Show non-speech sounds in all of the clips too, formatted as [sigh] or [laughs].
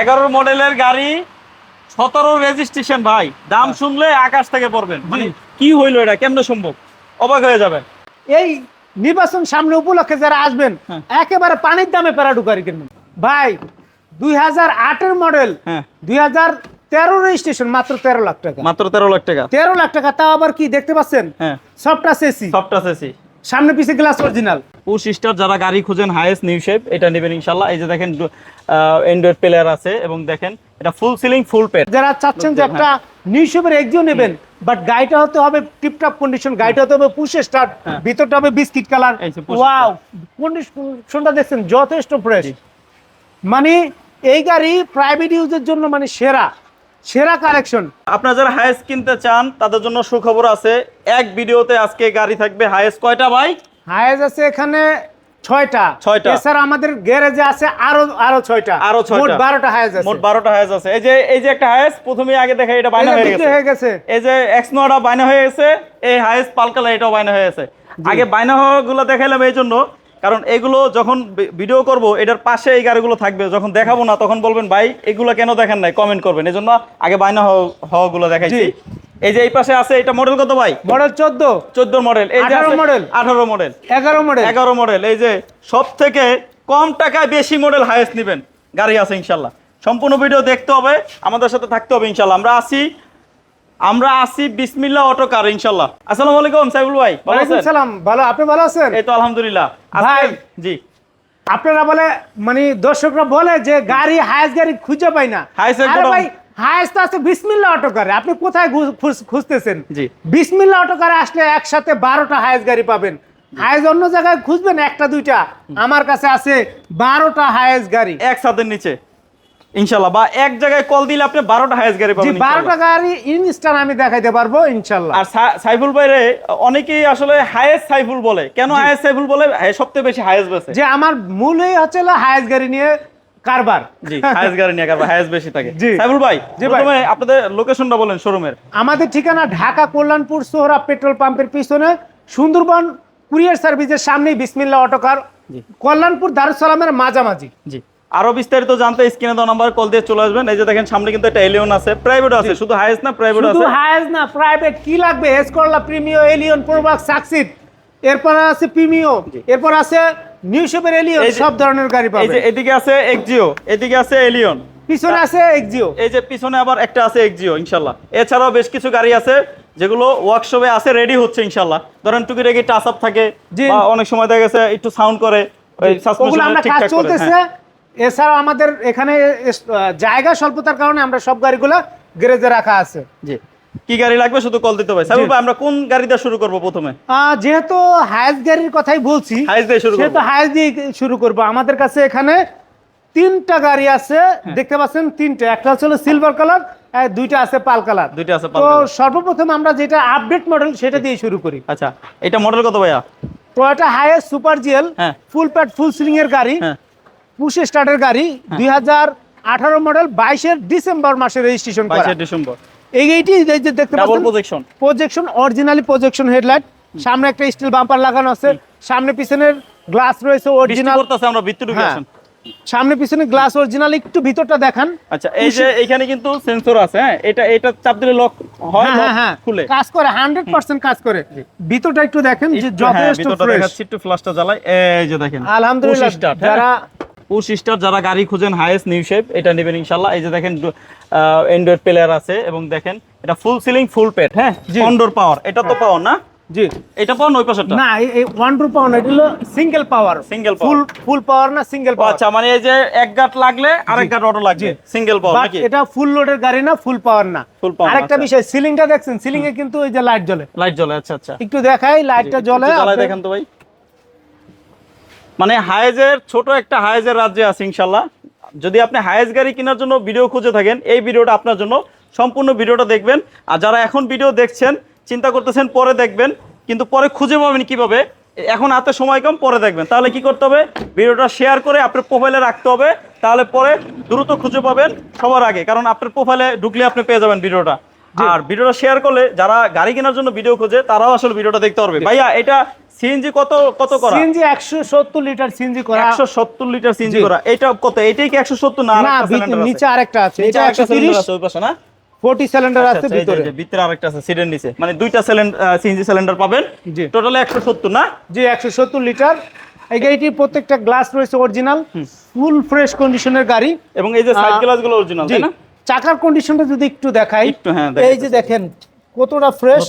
এগারো মডেলের গাড়ি সতেরো রেজিস্ট্রেশন ভাই। দাম হ্যাঁ। শুনলে আকাশ থেকে পড়বেন। মানে কি হইল এটা? কেমনে সম্ভব? অবাক হয়ে যাবেন। এই নির্বাচন সামনে উপলক্ষে যারা আসবেন হ্যাঁ। একেবারে পানির দামে প্যারাডুকারি কিনবেন। ভাই দুই হাজার আটের মডেল হ্যাঁ। দুই হাজার তেরো রেজিস্ট্রেশন মাত্র তেরো লাখ টাকা। মাত্র তেরো লাখ টাকা। তেরো লাখ টাকা তাও আবার কি দেখতে পাচ্ছেন? হ্যাঁ। Soft AC. সফট আছে সামনে পিছে গ্লাস অরিজিনাল পুশ স্টার যারা গাড়ি খুঁজেন হাইয়েস্ট নিউ শেপ এটা নেবেন ইনশাল্লাহ এই যে দেখেন অ্যান্ড্রয়েড প্লেয়ার আছে এবং দেখেন এটা ফুল সিলিং ফুল পেড যারা চাচ্ছেন যে একটা নিউশেপের এক্সিও নেবেন বাট গাড়িটা হতে হবে টিপটপ কন্ডিশন গাড়িটা হতে হবে পুশ স্টার্ট হ্যাঁ। ভিতরটা হবে বিস্কিট কালার ওয়াও কন্ডিশনটা দেখছেন যথেষ্ট ফ্রেশ মানে এই গাড়ি প্রাইভেট ইউজের জন্য মানে সেরা সেরা কালেকশন আপনারা যারা হাইয়েস্ট কিনতে চান তাদের জন্য সুখবর আছে এক ভিডিওতে আজকে গাড়ি থাকবে হাইয়েস্ট কয়টা ভাই? হায়েজ আছে এখানে ছয়টা। ছয়টা। এছাড়া আমাদের গ্যারেজে আছে আরও আরও ছয়টা। আরও ছয়টা। মোট বারোটা হায়েজ আছে। মোট বারোটা হাইয়েস্ট আছে। এই যে এই যে একটা হাইয়েস্ট প্রথমে আগে দেখা এটা বাইনা হয়ে গেছে। হয়ে গেছে। এই যে এক্স নোয়াটা বাইনা হয়ে গেছে এই হাইয়েস্ট পালকালা এটাও বাইনা হয়ে গেছে। আগে বাইনা হওয়াগুলো দেখাইলাম এই জন্য কারণ এগুলো যখন ভিডিও করব এটার পাশে এই গাড়িগুলো থাকবে। যখন দেখাবো না তখন বলবেন ভাই এগুলো কেন দেখেন নাই? কমেন্ট করবেন। এই জন্য আগে বাইনা হওয়া- হওয়াগুলো দেখাইছি। এই যে এই পাশে আছে এটা মডেল কত ভাই? মডেল চোদ্দ। চোদ্দ মডেল এই যে 18 মডেল। আঠারো মডেল এগারো মডেল এগারো মডেল এই যে সব থেকে কম টাকায় বেশি মডেল হাইয়েস্ট নেবেন। গাড়ি আছে ইনশাল্লাহ। সম্পূর্ণ ভিডিও দেখতে হবে আমাদের সাথে থাকতে হবে ইনশাল্লাহ। আমরা আসি আমরা আসি বিসমিল্লাহ অটো কার ইনশাল্লাহ। আসসালামু আলাইকুম সাইবুল ভাই ভালো আছেন? সালাম ভালো আপনি ভালো আছেন? এই তো আলহামদুলিল্লাহ। ভাই। জি। আপনারা বলে মানে দর্শকরা বলে যে গাড়ি হায়েস গাড়ি খুঁজে পাই না। ভাই হায়েস তো আছে বিসমিল্লা অটো কারে। আপনি কোথায় খুঁজতেছেন? জি। বিসমিল্লা অটো কারে আসলে একসাথে বারোটা গাড়ি পাবেন। অন্য জায়গায় খুঁজবেন একটা দুইটা। আমার কাছে আছে বারোটা গাড়ি। নিচে। ইনশাল্লাহ। বা এক জায়গায় কল দিলে আপনি বারোটা হাইয়েস্ট গাড়ি পাবেন বারোটা গাড়ি আমি দেখাইতে পারব ইনশাল্লাহ। আর সাইফুল ভাইরে অনেকেই আসলে হাইয়েস্ট সাইফুল বলে। কেন হাইয়েস্ট সাইফুল বলে? সবচেয়ে বেশি হাইয়েস্ট বেছে। যে আমার মূলই হচ্ছে হায়েস গাড়ি নিয়ে কারবার। জি হাইয়েস্ট গাড়ি নিয়ে কারবার হাইয়েস্ট বেশি থাকে। জি। সাইফুল ভাই জি ভাই। প্রথমে আপনাদের লোকেশনটা বলেন শোরুমের আমাদের ঠিকানা ঢাকা কল্যাণপুর সোহরা পেট্রোল পাম্পের পিছনে। সুন্দরবন কুরিয়ার সার্ভিসের সামনেই বিসমিল্লা অটোকার জি। কল্যাণপুর দারুসালামের মাঝামাঝি। জি। আরও বিস্তারিত জানতে স্ক্রিনে দেওয়া নাম্বার কল দিয়ে চলে আসবেন। এই যে দেখেন সামনে কিন্তু একটা এলিয়ন আছে। প্রাইভেট আছে শুধু হাইয়েস্ট না প্রাইভেট শুধু আছে? না প্রাইভেট কি লাগবে? এস করলা প্রিমিও এলিয়ন প্রোবাক সাকসিড এরপর আছে প্রিমিও এরপর আছে নিউ শেপের এলিয়ন সব ধরনের গাড়ি এই যে এদিকে আছে এক্সিও এদিকে আছে এলিয়ন পিছনে আছে এক্সিও এই যে পিছনে আবার একটা আছে এক্সিও ইনশাল্লাহ। এছাড়াও বেশ কিছু গাড়ি আছে যেগুলো ওয়ার্কশপে আছে রেডি হচ্ছে ইনশাল্লাহ। ধরেন টুকিটাকি টাচ আপ থাকে। বা অনেক সময় দেখা গেছে একটু সাউন্ড করে ওই সাসপেনশন ঠিকঠাক চলতেছে। হ্যাঁ। এছাড়াও আমাদের এখানে জায়গা স্বল্পতার কারণে আমরা সব গাড়িগুলো গ্যারেজে রাখা আছে। জি। কি গাড়ি লাগবে শুধু কল দিতে হবে। সাইবুল ভাই আমরা কোন গাড়ি দিয়ে শুরু করব প্রথমে? যেহেতু হায়েস গাড়ির কথাই বলছি হাইস দিয়ে শুরু সেহেতু হায়েস দিয়ে শুরু করব। আমাদের কাছে এখানে তিনটা গাড়ি আছে হ্যাঁ। দেখতে পাচ্ছেন তিনটা। একটা হচ্ছে সিলভার কালার দুইটা আছে পাল কালার দুইটা আছে তো। সর্বপ্রথম আমরা যেটা আপডেট মডেল সেটা দিয়ে শুরু করি। আচ্ছা এটা মডেল কত ভাইয়া? টয়োটা হায়েস সুপার জিএল হ্যাঁ। ফুল প্যাড ফুল সিলিং এর গাড়ি হ্যাঁ। পুশ স্টার্টের গাড়ি দুই হাজার আঠারো মডেল বাইশের ডিসেম্বর মাসে রেজিস্ট্রেশন করা। ডিসেম্বর। এই গাড়িটি দেখতে পাচ্ছেন projection projection originally projection headlight সামনে একটা স্টিল বাম্পার লাগানো আছে। সামনে পিছনের গ্লাস রয়েছে অরিজিনাল করতেছে আমরা ভিতরে ঢুকে হ্যাঁ। সামনে পিছনে গ্লাস অরিজিনাল একটু ভিতরটা দেখান। আচ্ছা এই যে এখানে কিন্তু সেন্সর আছে হ্যাঁ? এটা এটা চাপ দিলে লক হয় হ্যাঁ খুলে। কাজ করে হান্ড্রেড পার্সেন্ট কাজ করে। ভিতরটা একটু দেখেন যে একটু, হ্যাঁ, ভিতরটা দেখাচ্ছি একটু ফ্লাশটা জ্বালাই। এই যে দেখেন আলহামদুলিল্লাহ। যারা পুশ স্টার যারা গাড়ি খুঁজেন হাইয়েস্ট নিউ শেপ এটা নেবেন ইনশাল্লাহ এই যে দেখেন অ্যান্ড্রয়েড প্লেয়ার আছে এবং দেখেন এটা ফুল সিলিং ফুল পেট হ্যাঁ? জি। কন্ডোর পাওয়ার এটা তো পাওয়ার না? জি। এটা পাওয়ার ওই পাশেরটা? না এই- এই ওয়ান টু পাওয়ার না এটা হলো সিঙ্গেল পাওয়ার power। ফুল ফুল পাওয়ার না সিঙ্গেল পাওয়ার আচ্ছা মানে এই যে এক গাট লাগলে আরেক গাট অটো লাগবে সিঙ্গেল পাওয়ার নাকি? এটা ফুল লোডের গাড়ি না ফুল পাওয়ার না। ফুল পাওয়ার আরেকটা আচ্ছা। বিষয় সিলিংটা দেখছেন সিলিং এ কিন্তু ওই যে লাইট জ্বলে। লাইট জ্বলে আচ্ছা আচ্ছা। একটু দেখাই লাইটটা জ্বলে দেখেন তো ভাই। মানে হায়েজের ছোট একটা হায়েজের রাজ্যে আছে ইনশাল্লাহ যদি আপনি হায়েজ গাড়ি কেনার জন্য ভিডিও খুঁজে থাকেন, এই ভিডিওটা আপনার জন্য সম্পূর্ণ ভিডিওটা দেখবেন। আর যারা এখন ভিডিও দেখছেন, চিন্তা করতেছেন পরে দেখবেন, কিন্তু পরে খুঁজে পাবেন কীভাবে, এখন হাতে সময় কম, পরে দেখবেন। তাহলে কি করতে হবে? ভিডিওটা শেয়ার করে আপনার প্রোফাইলে রাখতে হবে, তাহলে পরে দ্রুত খুঁজে পাবেন সবার আগে। কারণ আপনার প্রোফাইলে ঢুকলে আপনি পেয়ে যাবেন ভিডিওটা আর ভিডিওটা শেয়ার করলে যারা গাড়ি কেনার জন্য ভিডিও খোঁজে তারাও আসলে ভিডিওটা দেখতে পারবে। ভাইয়া এটা সিএনজি কত কত করা? সিএনজি একশো সত্তর লিটার সিএনজি করা। একশো সত্তর লিটার সিএনজি করা। এটা কত? এটাই কি একশো সত্তর না না নিচে আরেকটা আছে। এটা আরেকটা একশো cylinder তিরিশ আছে ওই পাশে না? ফোর্টি সিলিন্ডার আচ্ছা, আছে আচ্ছা, ভিতরে। এই যে ভিতরে আরেকটা আছে সিটের নিচে। মানে দুইটা সিলিন্ডার সিএনজি সিলিন্ডার পাবেন। জি। টোটালি একশো সত্তর না? জি একশো সত্তর লিটার। এই গাড়িটির প্রত্যেকটা গ্লাস রয়েছে অরিজিনাল ফুল ফ্রেশ কন্ডিশনের গাড়ি। এবং এই যে সাইড আহ, গ্লাসগুলো অরিজিনাল তাই না? চাকার কন্ডিশনটা যদি একটু দেখাই একটু, হ্যাঁ, এই যে দেখেন কতটা ফ্রেশ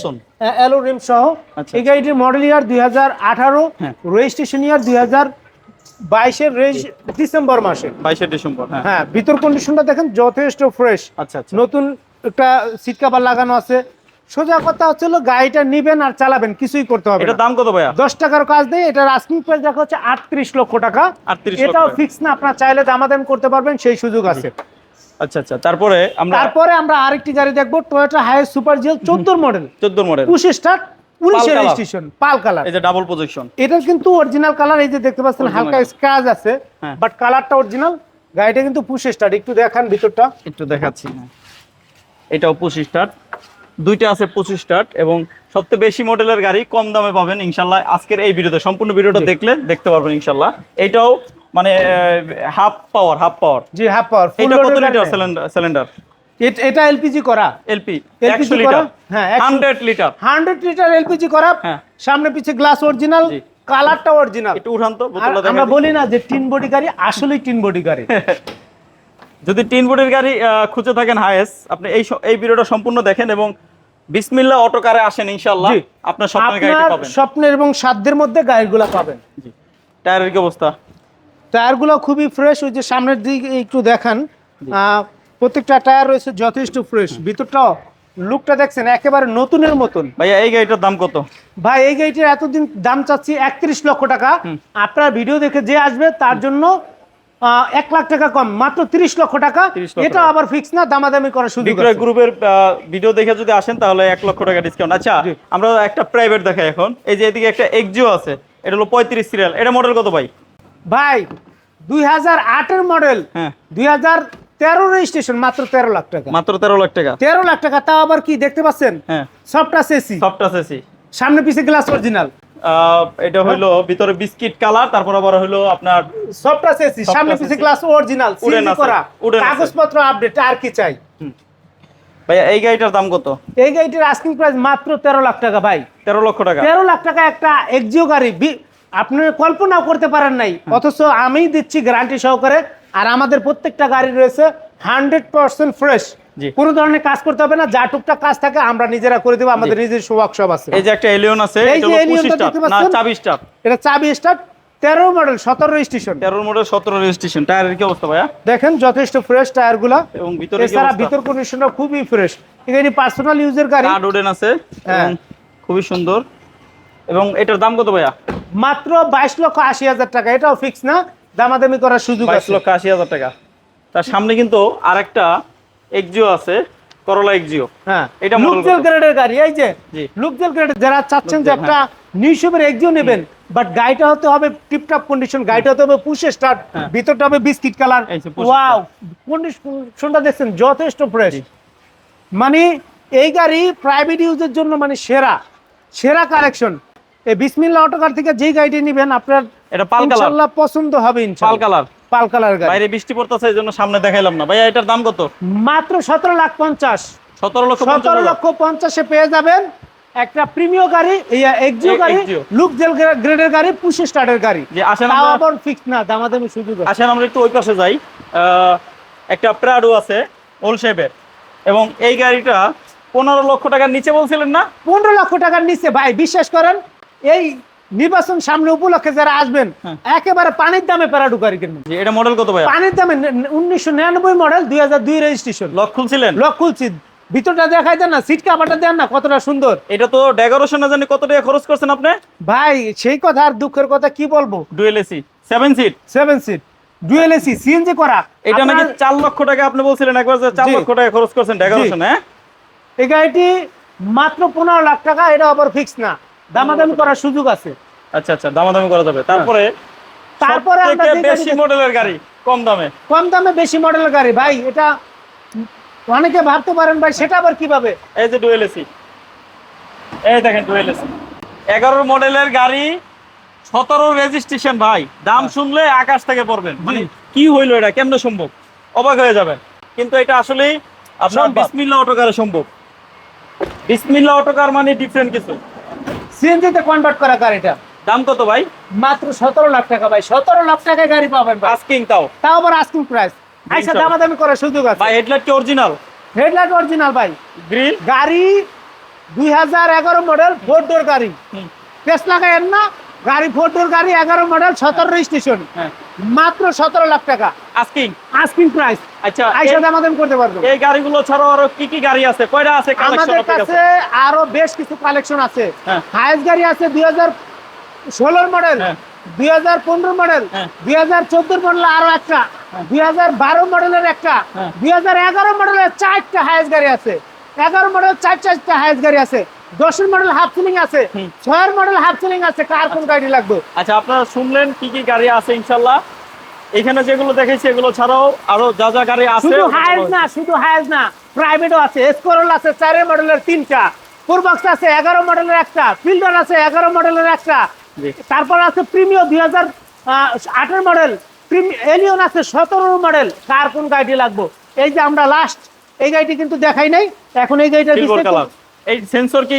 অ্যালো রিম সহ। আচ্ছা। এই গাড়িটির মডেল ইয়ার দুই হাজার আঠারো হ্যাঁ। রেজিস্ট্রেশন ইয়ার দুই হাজার বাইশের ডিসেম্বর মাসে। বাইশে ডিসেম্বর হ্যাঁ। হ্যাঁ ভিতর কন্ডিশনটা দেখেন যথেষ্ট ফ্রেশ আচ্ছা আচ্ছা। নতুন একটা সিট কাভার লাগানো আছে। সোজা কথা হচ্ছে গাড়িটা নিবেন আর চালাবেন কিছুই করতে হবে এটার না। দাম কত ভাইয়া? দশ টাকার কাজ নেই এটার আস্কিং প্রাইস দেখা হচ্ছে আটত্রিশ লক্ষ টাকা। 38 লক্ষ এটাও ফিক্স না আপনার চাইলে দামাদাম করতে পারবেন সেই সুযোগ আছে। আচ্ছা আচ্ছা তারপরে আমরা তারপরে আমরা আরেকটি গাড়ি দেখব টয়োটা হাই সুপার জিএল চোদ্দ মডেল চোদ্দ model push start colour। Registration পাল কালার এই যে ডাবল প্রজেকশন এটার কিন্তু অরিজিনাল কালার এই যে দেখতে পাচ্ছেন হালকা স্ক্র্যাচ আছে। বাট কালারটা অরিজিনাল গাড়িটা কিন্তু পুশ স্টার্ট একটু দেখান ভিতরটা। একটু দেখাচ্ছি হ্যাঁ। এটাও পঁচিশ স্টার্ট দুইটা আছে পঁচিশ স্টার্ট এবং সবচেয়ে বেশি মডেলের গাড়ি কম দামে পাবেন ইনশাল্লাহ। আজকের এই ভিডিওতে সম্পূর্ণ ভিডিওটা দেখলে দেখতে পারবেন ইনশাল্লাহ। এটাও মানে হাফ পাওয়ার হাফ পাওয়ার জি হাফ পাওয়ার এটা কত লিটার সিলিন্ডার এটা এলপিজি করা। এলপি একশো? লিটার হ্যাঁ, hundred litre hundred litre LPG করা। হ্যাঁ। সামনে পিছে গ্লাস অরিজিনাল কালারটা অরিজিনাল একটু উঠান তো আমরা বলি না যে টিন বডি গাড়ি আসলেই টিন বডি গাড়ি। [laughs] যদি তিন বডির গাড়ি খুঁজে থাকেন হায়েস আপনি এই এই ভিডিওটা সম্পূর্ণ দেখেন এবং বিসমিল্লা অটো কারে আসেন ইনশাল্লাহ জি। আপনার স্বপ্নের গাড়িটি পাবেন। স্বপ্নের এবং সাধ্যের মধ্যে গাড়িগুলো পাবেন। জি। টায়ারের কি অবস্থা? টায়ারগুলো খুবই ফ্রেশ ওই যে সামনের দিকে একটু দেখান। প্রত্যেকটা টায়ার রয়েছে যথেষ্ট ফ্রেশ ভিতরটাও লুকটা দেখছেন একেবারে নতুনের মতন। ভাইয়া এই গাড়িটার দাম কত? ভাই এই গাড়িটার এতদিন দাম চাচ্ছি একত্রিশ লক্ষ টাকা। আপনার ভিডিও দেখে যে আসবে তার জন্য এক লাখ টাকা কম মাত্র তিরিশ লক্ষ টাকা। 30 এটা আবার ফিক্স না দামাদামি করার সুযোগ বিক্রয়। গ্রুপের ভিডিও দেখে যদি আসেন তাহলে এক লক্ষ টাকা ডিসকাউন্ট আচ্ছা আমরা একটা প্রাইভেট দেখাই এখন। এই যে এদিকে একটা এক্সিও আছে এটা হলো পঁয়ত্রিশ সিরিয়াল এটা মডেল কত ভাই? ভাই দুই হাজার আটের মডেল হ্যাঁ। দুই হাজার তেরো রেজিস্ট্রেশন মাত্র তেরো লাখ টাকা। মাত্র তেরো লাখ টাকা। তেরো লাখ টাকা তাও আবার কি দেখতে পাচ্ছেন? হ্যাঁ। সফটটা এসি সফট আছে সি সামনে পিছে গ্লাস অরিজিনাল এটা হলো ভিতরে বিস্কিট কালার তারপর আবার হলো আপনার Soft সামনে পিছে গ্লাস অরিজিনাল করা। কাগজপত্র আপডেট আর কি চাই? ভাইয়া এই গাড়িটার দাম কত? এই গাড়িটির আস্কিং প্রাইস মাত্র তেরো লাখ টাকা ভাই। তেরো লক্ষ টাকা। তেরো লাখ টাকা একটা এক্সিও গাড়ি আপনি কল্পনাও করতে পারেন নাই। অথচ আমি দিচ্ছি গ্যারান্টি সহকারে আর আমাদের প্রত্যেকটা গাড়ি রয়েছে হান্ড্রেড পার্সেন্ট ফ্রেশ। কোনো ধরনের কাজ করতে হবে না যা টুকটাক কাজ থাকে আমরা নিজেরা করে দেবো আমাদের নিজস্ব ওয়ার্কশপ আছে। এই যে একটা এলিয়ন আছে এই যে হলো Alien পঁচিশ টা দেখতে না পাচ্ছেন? চাবি স্টার এটা চাবি স্টার্ট তেরো মডেল সতেরো রেজিস্ট্রেশন তেরোর মডেল সতেরো রেজিস্ট্রেশন টায়ারের কি অবস্থা ভাইয়া? দেখেন যথেষ্ট ফ্রেশ টায়ারগুলা এবং ভিতরে এছাড়া অবস্থা? ভিতর কন্ডিশনটা খুবই ফ্রেশ এখানে পার্সোনাল ইউজের গাড়ি। কার্ড আছে হ্যাঁ। এবং খুবই সুন্দর। এবং এটার দাম কত ভাইয়া? মাত্র বাইশ লক্ষ আশি হাজার টাকা। এটাও ফিক্স না দামাদামি করার সুযোগ বাইশ লক্ষ আশি হাজার টাকা। তার সামনে কিন্তু আরেকটা এক্সিও আছে করলা এক্সিও হ্যাঁ এটা লুকজেল গ্রেডের গাড়ি এই যে লুকজেল গ্রেডের যারা চাচ্ছেন যে একটা নিউশপের এক্সিও নেবেন বাট গাড়িটা হতে হবে টিপটপ কন্ডিশন গাড়িটা হতে হবে পুশে স্টার্ট হ্যাঁ। ভিতরটা হবে বিস্কিট কালার ওয়াও কন্ডিশনটা দেখছেন যথেষ্ট ফ্রেশ। মানে এই গাড়ি প্রাইভেট ইউজের জন্য মানে সেরা সেরা কালেকশন এই বিসমিল্লা অটোকার থেকে যেই গাড়িটি নেবেন আপনার এটা পাল কালার। ইনশাআল্লাহ পছন্দ হবে পাল কালার। পাল কালার গাড়ি। বাইরে বৃষ্টি পড়তেছে এই জন্য সামনে দেখাইলাম না। ভাইয়া এটার দাম কত? মাত্র সতেরো লাখ পঞ্চাশ। সতেরো লক্ষ সতেরো। লক্ষ পঞ্চাশে পেয়ে যাবেন একটা প্রিমিয় গাড়ি এক্সিও গাড়ি লুক জেল গ্রেডের গাড়ি পুশে স্টার্টের গাড়ি। যে আসেন আবার ফিক্স না দামাদামি সুযোগ আছে আসেন আমরা একটু ওই পাশে যাই। একটা প্রাডো আছে ওল শেপের এবং এই গাড়িটা পনেরো লক্ষ টাকার নিচে বলছিলেন না? পনেরো লক্ষ টাকার নিচে ভাই বিশ্বাস করেন এই নির্বাচন সামনে উপলক্ষে যারা আসবেন হ্যাঁ। একেবারে পানির দামে প্যারাডু গাড়ি কিনবেন এটা মডেল কত ভাইয়া? পানির দামে উনিশশো নিরানব্বই মডেল দুই হাজার দুই রেজিস্ট্রেশন লক খুলছিলেন? লক খুলছি। ভিতরটা দেখাই দেন না সিট কাভারটা দেন না কতটা সুন্দর। এটা তো ডেকোরেশন না জানি কত টাকা খরচ করছেন আপনি? ভাই সেই কথা আর দুঃখের কথা কি বলব? Dual AC seven seat seven seat dual AC CNG করা। এটা নাকি চার লক্ষ টাকা আপনি বলছিলেন একবার যে চার লক্ষ টাকা খরচ করছেন ডেকোরেশন হ্যাঁ? এই গাড়িটি মাত্র পনেরো লাখ টাকা এটা আবার ফিক্স না। দামাদামি করার সুযোগ আছে। আচ্ছা আচ্ছা দামাদামি করা যাবে। তারপরে তারপরে আমরা সবথেকে যে বেশি মডেলের গাড়ি কম দামে? কম দামে বেশি মডেলের গাড়ি ভাই এটা অনেকে ভাবতে পারেন ভাই সেটা আবার কীভাবে? এই যে ডুয়েল এসি এই দেখেন ডুয়েল এসি এগারো মডেলের গাড়ি সতেরো রেজিস্ট্রেশন ভাই। দাম শুনলে আকাশ থেকে পড়বেন। মানে কি হইল এটা? কেমনে সম্ভব? অবাক হয়ে যাবেন। কিন্তু এটা আসলেই আপনার। বিসমিল্লা অটোকারে সম্ভব। বিসমিল্লা অটোকার মানে ডিফারেন্ট কিছু। সিএনজিতে কনভার্ট করা গাড়িটা। দাম কত ভাই? মাত্র সতেরো লাখ টাকা ভাই। সতেরো লাখ টাকায় গাড়ি পাবেন আস্কিং তাও। তাও আবার আস্কিং প্রাইস আইসা ইনশাল্লাহ। দামাদামি করার সুযোগ আছে। ভাই হেডলাইট কি অরিজিনাল হেডলাইট অরিজিনাল ভাই। গ্রিল গাড়ি দুই হাজার এগারো মডেল ফোর ডোর গাড়ি টেস্ট লাগায়েন না? গাড়ি ফোর ডোর গাড়ি এগারো মডেল সতেরো রেজিস্ট্রেশন হ্যাঁ। মাত্র সতেরো লাখ টাকা। আস্কিং আস্কিং প্রাইস আচ্ছা আইসা এই- দামাদামি করতে পারবেন এই গাড়িগুলো ছাড়াও আরও কি কি গাড়ি আছে? কয়টা আছে আমাদের কাছে আরও বেশ কিছু কালেকশন আছে। হ্যাঁ। গাড়ি আছে দুই হাজার ষোলোর মডেল হ্যাঁ। দুই হাজার পনেরো মডেল। দুই হাজার চোদ্দোর মডেল আরও একটা দুই হাজার বারো মডেলের একটা। দুই হাজার এগারো মডেলের চারটা হায়েস্ট গাড়ি আছে। এগারো মডেল চার চারটা হায়েস্ট গাড়ি আছে। দশের মডেল হাফ সিলিং আছে ছয়ের মডেল হাফ সিলিং আছে কার কোন গাড়ি লাগবে? আচ্ছা আপনারা শুনলেন কি কি গাড়ি আছে ইনশাল্লাহ? এখানে যেগুলো দেখেছি এগুলো ছাড়াও আরও যা যা গাড়ি আছে শুধু হায়েস্ট না শুধু হায়েস্ট না প্রাইভেটও আছে এসকোরল আছে চারের মডেলের তিনটা আছে এগারো মডেলের একটা ফিল্ডার আছে এগারো মডেলের একটা। তারপর আছে প্রিমিও দুই হাজার আটের মডেল এলিয়ন আছে সতেরো মডেল কার কোন গাড়িটি লাগবে? এই যে আমরা লাস্ট এই গাড়িটি কিন্তু দেখাই নাই এখন এই গাড়িটা এই সেন্সর কি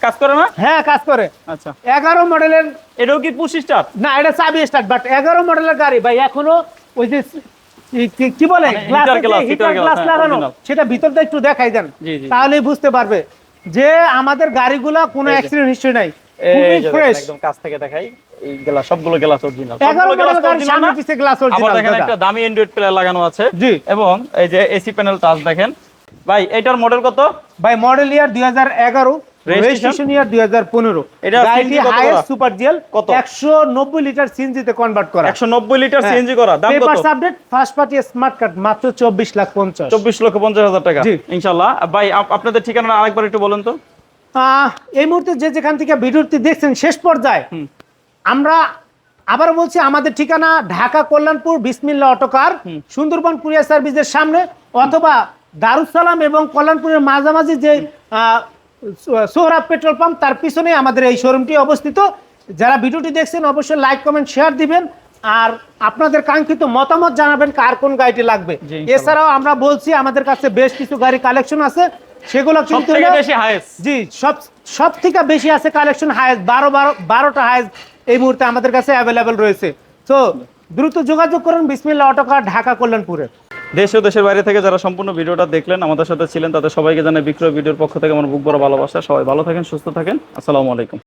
কাজ করে না? হ্যাঁ কাজ করে। আচ্ছা। এগারো মডেলের এটাও কি পুশ স্টার না এটা চাবি স্টার্ট বাট এগারো মডেলের গাড়ি ভাই এখনও ওই যে কি- বলে? মানে গ্লাস হ্যাঁ, লাগানো সেটা ভিতরটা একটু দেখাই দেন জি। বুঝতে পারবে যে আমাদের গাড়িগুলা কোনো অ্যাক্সিডেন্ট হিস্ট্রি নাই। খুবই ফ্রেশ একদম কাছ থেকে দেখাই এই গ্লাস সবগুলো গ্লাস অরিজিনাল এগারো মডেলের গাড়ি সামনে পিছে গ্লাস আবার দেখেন একটা দামি অ্যান্ড্রয়েড লাগানো আছে। জি। এবং এই যে এসি প্যানেল টাচ দেখেন ভাই এটার মডেল কত ভাই মডেল ইয়ার দুই হাজার এগারো Registration? রেজিস্ট্রেশন ইয়ার দুই হাজার পনেরো এটা গাড়িটি হাইয়েস্ট? সুপার জিএল কত? একশো নব্বই লিটার সিএনজিতে কনভার্ট করা একশো নব্বই লিটার। সিএনজি করা দাম কত papers update first party smart card মাত্র চব্বিশ লাখ পঞ্চাশ চব্বিশ লক্ষ পঞ্চাশ হাজার টাকা জি। ইনশাল্লাহ ভাই আপনাদের ঠিকানা আরেকবার একটু বলেন তো এই মুহূর্তে যে যেখান থেকে ভিডিওটি দেখছেন শেষ পর্যায়ে আমরা আবার বলছি আমাদের ঠিকানা ঢাকা কল্যাণপুর বিসমিল্লা অটোকার সুন্দরবন কুরিয়ার সার্ভিসের সামনে অথবা দারুসালাম এবং কল্যাণপুরের মাঝামাঝি যে সোহরাব পেট্রোল পাম্প তার পিছনে আমাদের এই শোরুমটি অবস্থিত। যারা ভিডিওটি দেখছেন অবশ্যই লাইক কমেন্ট শেয়ার দিবেন। আর আপনাদের কাঙ্ক্ষিত মতামত জানাবেন কার কোন গাড়িটি লাগবে। এছাড়াও আমরা বলছি আমাদের কাছে বেশ কিছু গাড়ি কালেকশন আছে। সেগুলো কিন্তু বেশি হায়েস্ট জি সব সব থেকে বেশি আছে কালেকশন হায়েস্ট বারো বারো বারোটা হায়েস্ট এই মুহূর্তে আমাদের কাছে অ্যাভেলেবেল রয়েছে। তো দ্রুত যোগাযোগ করুন। বিসমিল্লা অটোকার ঢাকা কল্যাণপুরে। দেশ ও দেশের বাইরে থেকে যারা সম্পূর্ণ ভিডিওটা দেখলেন, আমাদের সাথে ছিলেন তাদের সবাইকে জানাই বিক্রয় ভিডিওর পক্ষ থেকে আমার বুক বড় ভালোবাসা। সবাই ভালো থাকেন, সুস্থ থাকেন। আসসালামু আলাইকুম।